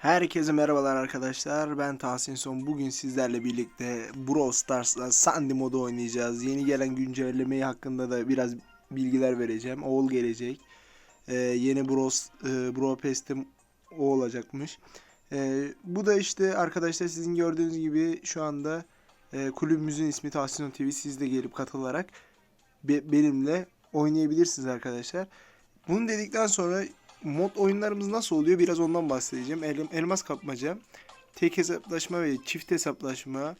Herkese merhabalar arkadaşlar. Ben Tahsin Son. Bugün sizlerle birlikte Brawl Stars'la Sandy modu oynayacağız. Yeni gelen güncellemeyi hakkında da biraz bilgiler vereceğim. Oğul gelecek. Ee, yeni Brawl, e, Brawl Pass'te o olacakmış. Ee, bu da işte arkadaşlar sizin gördüğünüz gibi şu anda e, kulübümüzün ismi Tahsin TV. Siz de gelip katılarak be- benimle oynayabilirsiniz arkadaşlar. Bunu dedikten sonra mod oyunlarımız nasıl oluyor biraz ondan bahsedeceğim. El, elmas kapmaca, tek hesaplaşma ve çift hesaplaşma,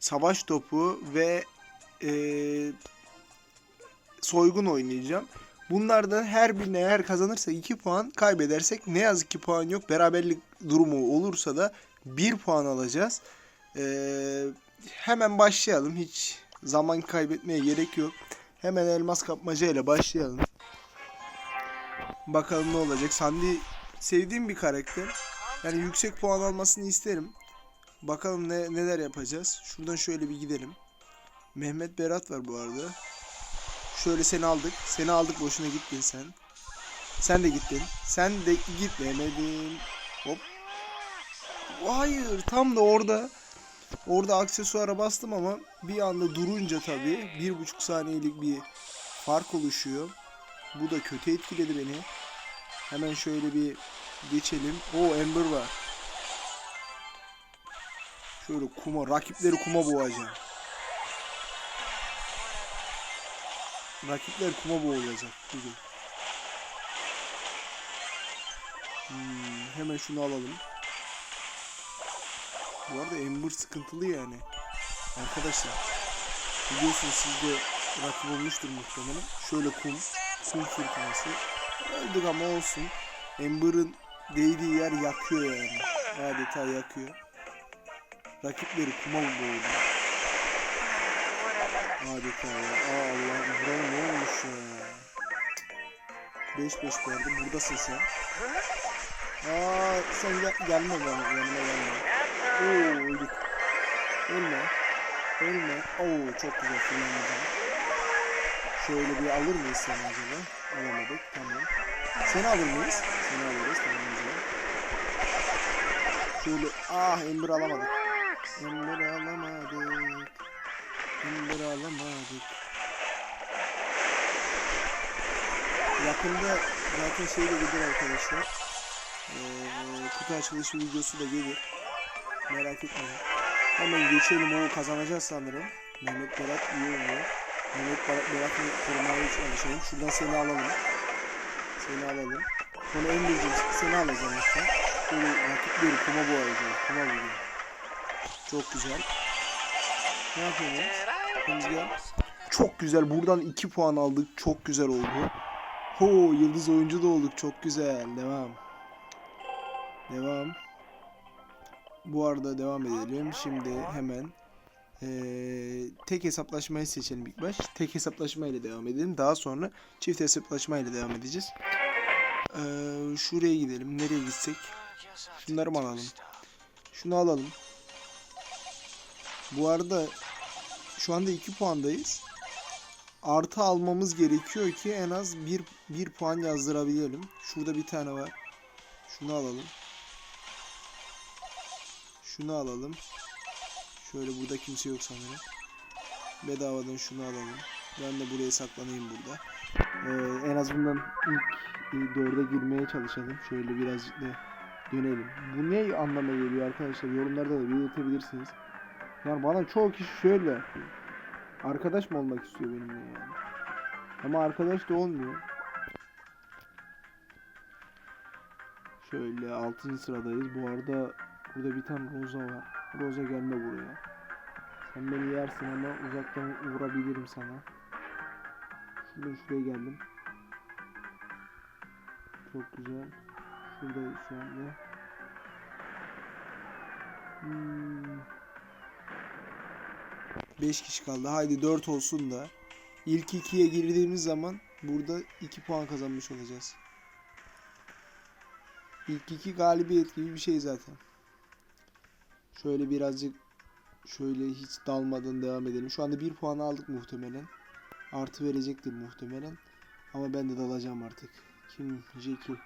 savaş topu ve eee, soygun oynayacağım. Bunlardan her birine eğer kazanırsak 2 puan, kaybedersek ne yazık ki puan yok. Beraberlik durumu olursa da 1 puan alacağız. Eee, hemen başlayalım. Hiç zaman kaybetmeye gerek yok. Hemen elmas kapmaca ile başlayalım. Bakalım ne olacak. Sandy sevdiğim bir karakter. Yani yüksek puan almasını isterim. Bakalım ne neler yapacağız. Şuradan şöyle bir gidelim. Mehmet Berat var bu arada. Şöyle seni aldık. Seni aldık boşuna gittin sen. Sen de gittin. Sen de gitmemedin. Hop. Hayır tam da orada. Orada aksesuara bastım ama bir anda durunca tabii bir buçuk saniyelik bir fark oluşuyor. Bu da kötü etkiledi beni. Hemen şöyle bir geçelim. O Ember var. Şöyle kuma, rakipleri kuma boğacağım. Rakipler kuma boğulacak bugün. Hmm, hemen şunu alalım. Bu arada Ember sıkıntılı yani. Arkadaşlar. Biliyorsunuz siz de rakip olmuştur muhtemelen. Şöyle kum. Kum fırtınası. Öldük ama olsun. Ember'ın değdiği yer yakıyor yani. Adeta yakıyor. Rakipleri kuma boğdu. Adeta ya. Aa Allah buraya ne olmuş ya. 5-5 verdi. Buradasın sen. Aa sen gel gelme bana yanıma gelme. Oo öldük. Ölme. Ölme. Oo çok güzel kullanacağım. Şöyle bir alır mıyız seni acaba? Alamadık. Tamam. Seni alır mıyız? Seni alırız. Tamam güzel. Şöyle ah Ember alamadık. Ember alamadık. Ember alamadık. Yakında zaten şey de gelir arkadaşlar. Ee, kutu açılışı videosu da gelir. Merak etmeyin. Hemen geçelim o kazanacağız sanırım. Mehmet Berat iyi oynuyor. Mehmet Berat Berat'ı korumaya çalışalım. Şuradan seni alalım. Seni alalım. Sonra en büyüğüm seni alacağım lütfen. Böyle rakipleri kuma boğayacağız. Kuma boğayacağız. Çok güzel. Ne yapıyoruz? Rüzgar. Çok güzel. Buradan 2 puan aldık. Çok güzel oldu. Ho yıldız oyuncu da olduk. Çok güzel. Devam. Devam. Bu arada devam edelim. Şimdi hemen eee, tek hesaplaşmayı seçelim ilk baş. Tek hesaplaşma ile devam edelim. Daha sonra çift hesaplaşma ile devam edeceğiz. Eee, şuraya gidelim. Nereye gitsek? Şunları mı alalım? Şunu alalım. Bu arada şu anda 2 puandayız. Artı almamız gerekiyor ki en az 1 1 puan yazdırabilelim. Şurada bir tane var. Şunu alalım. Şunu alalım. Şöyle burada kimse yok sanırım. Bedavadan şunu alalım. Ben de buraya saklanayım burada. Ee, en azından ilk dörde girmeye çalışalım. Şöyle birazcık da dönelim. Bu ne anlama geliyor arkadaşlar? Yorumlarda da belirtebilirsiniz. Yani bana çoğu kişi şöyle. Arkadaş mı olmak istiyor benimle yani? Ama arkadaş da olmuyor. Şöyle 6. sıradayız. Bu arada burada bir tane Roza var. Roza gelme buraya. Sen beni yersin ama uzaktan vurabilirim sana. Şuradan şuraya geldim. Çok güzel. Şuradayız şu anda. Hmm. 5 kişi kaldı. Haydi 4 olsun da. İlk 2'ye girdiğimiz zaman burada 2 puan kazanmış olacağız. İlk 2 galibiyet gibi bir şey zaten. Şöyle birazcık şöyle hiç dalmadan devam edelim. Şu anda 1 puan aldık muhtemelen. Artı verecektir muhtemelen. Ama ben de dalacağım artık. Kim? Jackie.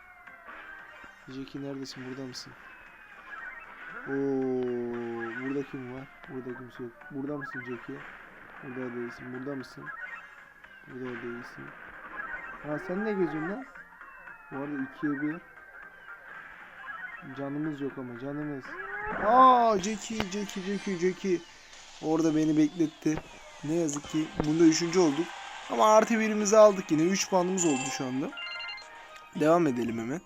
Jackie neredesin? Burada mısın? Oo, burada kim var? Burada kimse yok. Burada mısın Jackie? Burada değilsin. Burada mısın? Burada değilsin. Ha sen ne geziyorsun lan? Bu arada ikiye bir. Canımız yok ama canımız. Aa Jackie, Jackie, Jackie, Jackie. Orada beni bekletti. Ne yazık ki bunda üçüncü olduk. Ama artı birimizi aldık yine. 3 puanımız oldu şu anda. Devam edelim hemen.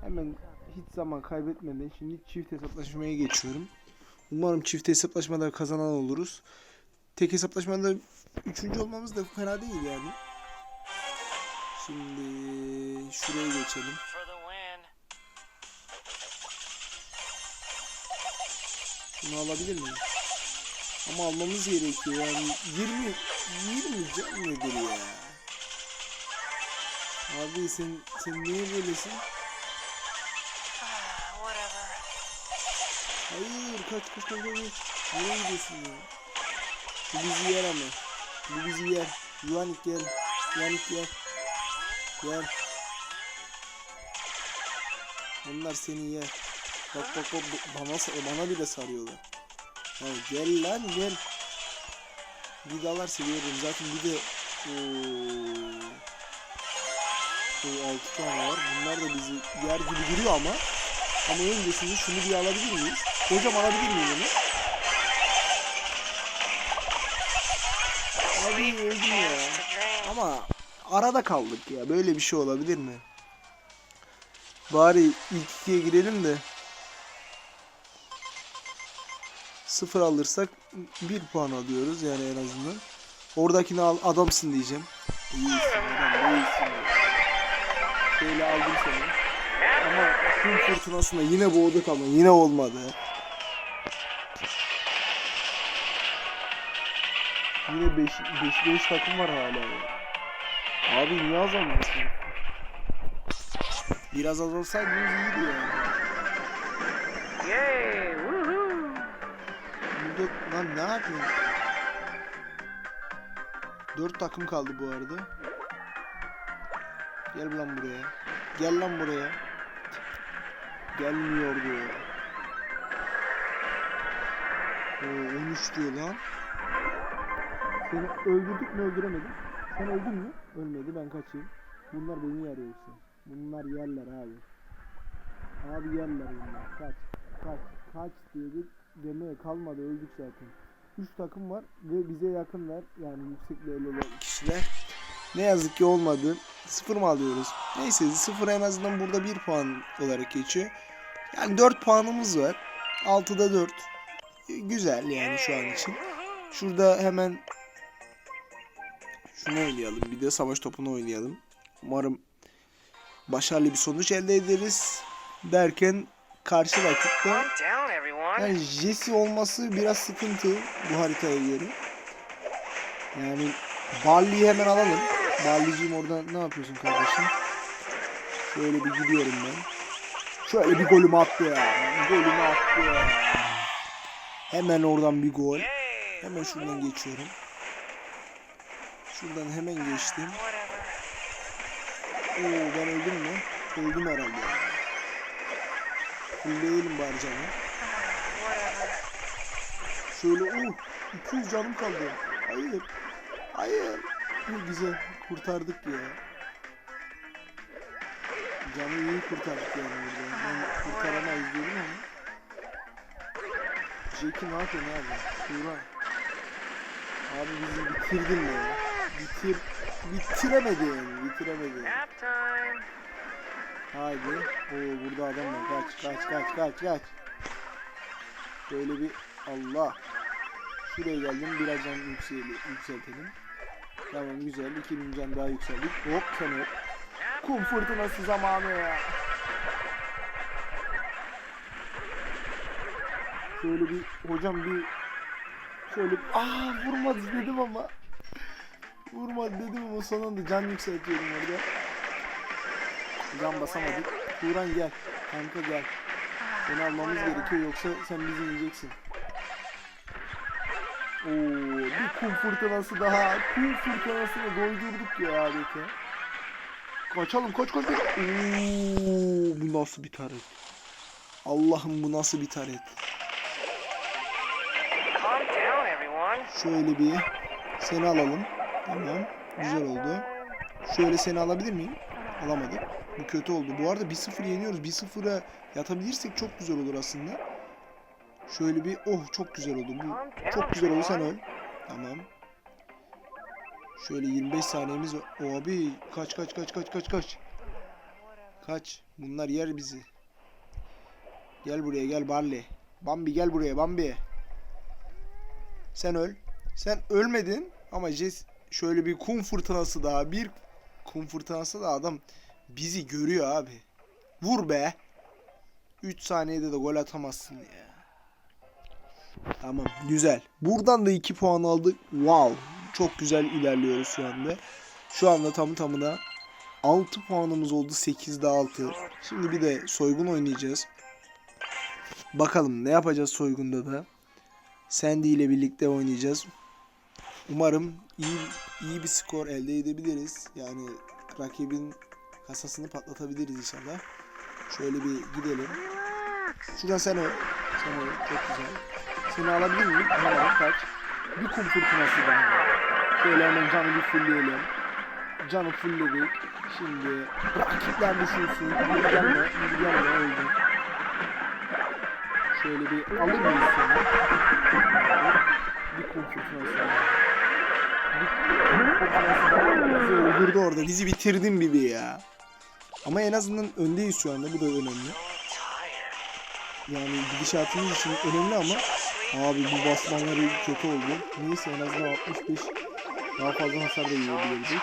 Hemen hiç zaman kaybetmeden şimdi çift hesaplaşmaya geçiyorum. Umarım çift hesaplaşmada kazanan oluruz. Tek hesaplaşmada üçüncü olmamız da fena değil yani. Şimdi şuraya geçelim. Bunu alabilir miyim? Ama almamız gerekiyor yani 20 20 can nedir ya? Abi sen sen niye böylesin? Whatever. Hayır kaç kaç kaç kaç. Nereye gidiyorsun ya? Bu bizi yer ama. Bu bizi yer. Yuvanik gel. Yuvanik gel. Gel. Onlar seni yer. Bak bak bak bana, bana bile sarıyorlar. Ya gel lan gel. Vidalar seviyorum zaten bir de ooo. O 6 tane var. Bunlar da bizi yer gibi duruyor ama. Ama öncesinde şunu bir alabilir miyiz? Hocam alabilir miyim bunu? Abi öldüm ya. Ama arada kaldık ya. Böyle bir şey olabilir mi? Bari ilk ikiye girelim de. Sıfır alırsak bir puan alıyoruz yani en azından. Oradakini al adamsın diyeceğim. İyisin adam değilsin. Şöyle aldım seni. Ama kum fırtınasında yine boğduk ama yine olmadı. Yine 5 5 5 takım var hala. Abi niye azalmıyorsun? Biraz azalsaydınız iyiydi yani. Yay! Burada lan ne yapıyorsun? 4 takım kaldı bu arada. Gel lan buraya. Gel lan buraya. Gelmiyor diyor. Oo, 13 diyor lan. Seni öldürdük mü öldüremedik. Sen öldün mü? Ölmedi ben kaçayım. Bunlar beni yer yoksa. Bunlar yerler abi. Abi yerler bunlar. Kaç. Kaç. Kaç dedik. Demeye kalmadı öldük zaten. 3 takım var ve bize yakınlar. Yani yüksek level olan kişiler. Ne yazık ki olmadı. Sıfır mı alıyoruz? Neyse sıfır en azından burada 1 puan olarak geçiyor. Yani 4 puanımız var. 6'da 4. Güzel yani şu an için. Şurada hemen şunu oynayalım. Bir de savaş topunu oynayalım. Umarım başarılı bir sonuç elde ederiz. Derken karşı rakipte yani Jesse olması biraz sıkıntı bu haritaya göre. Yani Barley'i hemen alalım. Barley'ciğim orada ne yapıyorsun kardeşim? Şöyle bir gidiyorum ben. Şöyle bir golümü attı ya. Golümü attı ya. Hemen oradan bir gol. Hemen şuradan geçiyorum. Şuradan hemen geçtim. Oo ben öldüm mü? Öldüm herhalde. Fullleyelim bari canım. Şöyle oh 200 canım kaldı. Hayır. Hayır. Bu güzel kurtardık ya. Canı iyi kurtardık yani burada. Ben kurtaramayız diyordum ama. Jackie ne yapıyorsun abi? Turan. Abi bizi bitirdin ya. Bitir. Bitiremedin. Bitiremedin. Nap time. Haydi. Oo burada adam var. Kaç kaç kaç kaç kaç. Böyle bir Allah. Şuraya geldim. Biraz can yüksel yükseltelim. Tamam güzel. 2000 can daha yükseldik. Hop sen hop. Kum fırtınası zamanı ya. Şöyle bir hocam bir şöyle aa vurmadı dedim ama vurmadı dedim ama son can yükseltiyorum orada. Can basamadık. Turan gel. Kanka gel. Seni almamız gerekiyor yoksa sen bizi yiyeceksin. Oo, bir kum fırtınası daha. Kum fırtınasını doydurduk ya adeta. Kaçalım koş koş koş. Oo, bu nasıl bir tarih? Allah'ım bu nasıl bir taret. Şöyle bir seni alalım. Tamam. Güzel oldu. Şöyle seni alabilir miyim? Alamadık. Bu kötü oldu. Bu arada 1-0 yeniyoruz. 1-0'a yatabilirsek çok güzel olur aslında. Şöyle bir oh çok güzel oldu. Bu çok güzel oldu sen öl. Tamam. Şöyle 25 saniyemiz. O abi kaç kaç kaç kaç kaç kaç. Kaç. Bunlar yer bizi. Gel buraya gel Barley. Bambi gel buraya Bambi. Sen öl. Sen ölmedin ama Jess şöyle bir kum fırtınası daha bir kum fırtınası da adam bizi görüyor abi. Vur be. 3 saniyede de gol atamazsın ya. Tamam güzel. Buradan da 2 puan aldık. Wow. Çok güzel ilerliyoruz şu anda. Şu anda tamı tamına 6 puanımız oldu. 8'de 6. Şimdi bir de soygun oynayacağız. Bakalım ne yapacağız soygunda da. Sandy ile birlikte oynayacağız. Umarım iyi iyi bir skor elde edebiliriz. Yani rakibin kasasını patlatabiliriz inşallah. Şöyle bir gidelim. Şuradan sen öl. Sen öl. Çok güzel. Seni alabilir miyim? Alamadım. Kaç. Bir kum fırtınası daha. Şöyle hemen canı bir fullleyelim. Canı fullledik. Şimdi rakipler düşünsün. Bir gelme. Bir gelme. Öldüm. Şöyle bir alır mıyız seni? Bir kum fırtınası daha. Bizi öldürdü orada. Bizi bitirdin Bibi ya. Ama en azından öndeyiz şu anda. Bu da önemli. Yani gidişatımız için önemli ama abi bu basmanları kötü oldu. Neyse en azından 65 daha fazla hasar da yiyebilirdik.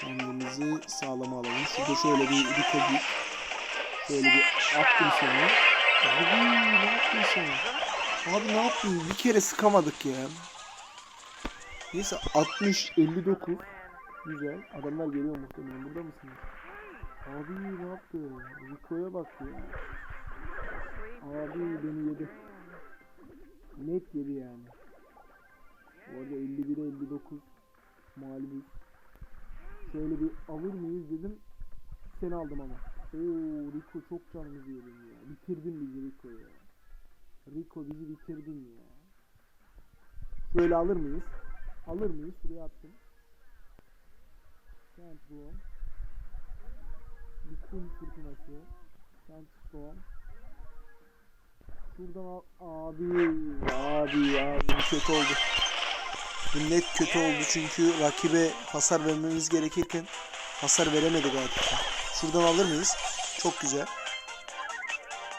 Kendimizi sağlama alalım. Şurada şöyle bir git. Şöyle bir attım seni. Abi ne yaptın sen? Abi ne yaptın? Bir kere sıkamadık ya. Neyse 60 59 Güzel. Adamlar geliyor muhtemelen. Burada mısınız? Abi ne yaptı? Rico'ya bak ya. Abi beni yedi. Net yedi yani. Bu arada 51'e 59 mağlubuz. Şöyle bir alır mıyız dedim. Seni aldım ama. Oo Rico çok canımızı yedin ya. Bitirdin bizi Rico ya. Rico bizi bitirdin ya. Şöyle alır mıyız? Alır mıyız? Şuraya attım. Kent Boom. Bir kum fırtınası. Kent Boom. Şuradan al. Abi. Abi abi kötü oldu. Bu net kötü oldu çünkü rakibe hasar vermemiz gerekirken hasar veremedik artık. Şuradan alır mıyız? Çok güzel.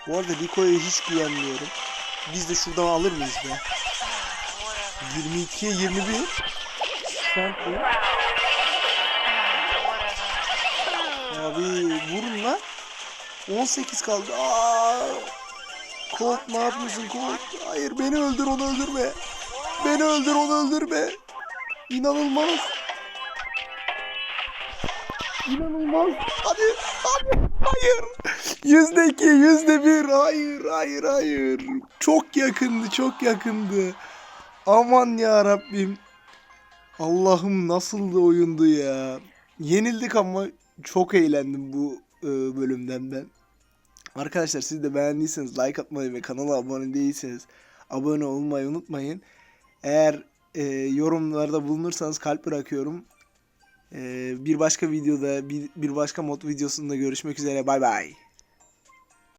Bu arada Rico'ya hiç güvenmiyorum. Biz de şuradan alır mıyız be? 22'ye 21. Şampiyon. Abi vurun lan. 18 kaldı. Aa! Colt ne yapıyorsun Colt? Hayır beni öldür onu öldürme. Beni öldür onu öldürme. İnanılmaz. İnanılmaz. Hadi hadi. Hayır. Yüzde iki, yüzde bir. Hayır, hayır, hayır. Çok yakındı, çok yakındı. Aman ya Rabbim. Allah'ım nasıl da oyundu ya. Yenildik ama çok eğlendim bu e, bölümden ben. Arkadaşlar siz de beğendiyseniz like atmayı ve kanala abone değilseniz abone olmayı unutmayın. Eğer e, yorumlarda bulunursanız kalp bırakıyorum. E, bir başka videoda bir, bir başka mod videosunda görüşmek üzere. Bay bay.